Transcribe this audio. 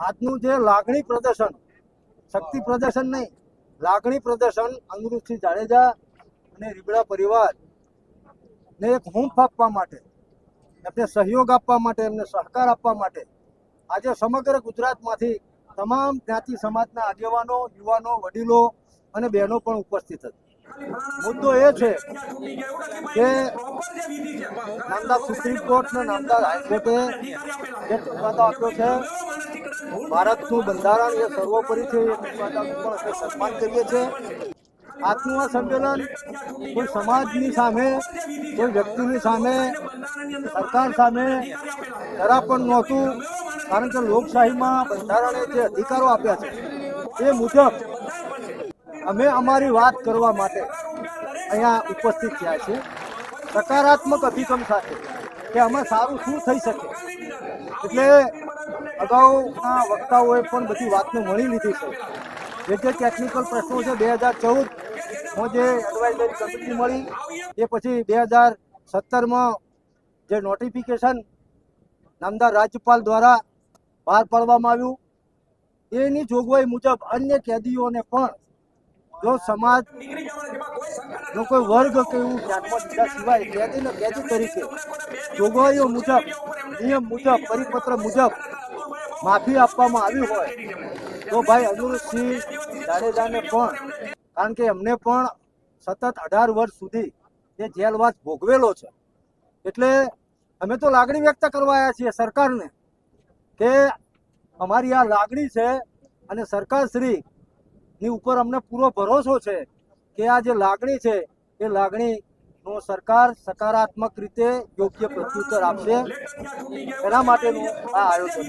આજનું જે લાગણી પ્રદર્શન, શક્તિ પ્રદર્શન નહીં, લાગણી પ્રદર્શન અંગુરુસિંહ જાડેજા અને રીબડા પરિવાર ને એક હુંફ આપવા માટે, એમને સહયોગ આપવા માટે, એમને સહકાર આપવા માટે, આજે સમગ્ર ગુજરાતમાંથી તમામ જ્ઞાતિ સમાજના આગેવાનો, યુવાનો, વડીલો અને બહેનો પણ ઉપસ્થિત હતી. મુદ્દો એ છે કે નામદાર સુપ્રીમ કોર્ટ ને નામદાર હાઈકોર્ટે જે ચુકાદો આપ્યો છે ભારતનું બંધારણ એ સર્વોપરી છે એ સન્માન કરીએ છીએ. આજનું આ સંમેલન કોઈ સમાજની સામે, કોઈ વ્યક્તિની સામે, સરકાર સામે જરા પણ નહોતું, કારણ કે લોકશાહીમાં બંધારણે જે અધિકારો આપ્યા છે, એ મુજબ અમે અમારી વાત કરવા માટે અહીંયા ઉપસ્થિત થયા છીએ. સકારાત્મક અભિગમ સાથે કે આમાં સારું શું થઈ શકે? એટલે અગાઉના વક્તાઓએ પણ બધી વાતને મળી લીધી છે. જે જે ટેકનિકલ પ્રશ્નો છે, બે હજાર ચૌદ, હું જે એડવાઇઝરી કમિટી મળી, એ પછી બે હજાર સત્તરમાં જે નોટિફિકેશન નામદાર રાજ્યપાલ દ્વારા બહાર પાડવામાં આવ્યું, એની જોગવાઈ મુજબ અન્ય કેદીઓને પણ જો સમાજ જો કોઈ વર્ગ કે એવું ધ્યાનમાં લીધા સિવાય કેદી ને કેદી તરીકે જોગવાઈઓ મુજબ, નિયમ મુજબ, પરિપત્ર મુજબ માફી આપવામાં આવી હોય, તો ભાઈ અનુરૂપસિંહ જાડેજાને પણ, કારણ કે એમને પણ સતત અઢાર વર્ષ સુધી એ જેલવાસ ભોગવેલો છે. એટલે અમે તો લાગણી વ્યક્ત કરવા આવ્યા છીએ સરકારને કે અમારી આ લાગણી છે અને સરકારશ્રી ની ઉપર અમને પૂરો ભરોસો છે કે આ જે લાગણી છે, એ લાગણીનો સરકાર સકારાત્મક રીતે યોગ્ય પ્રત્યુત્તર આપશે. એના માટેનું આ આયોજન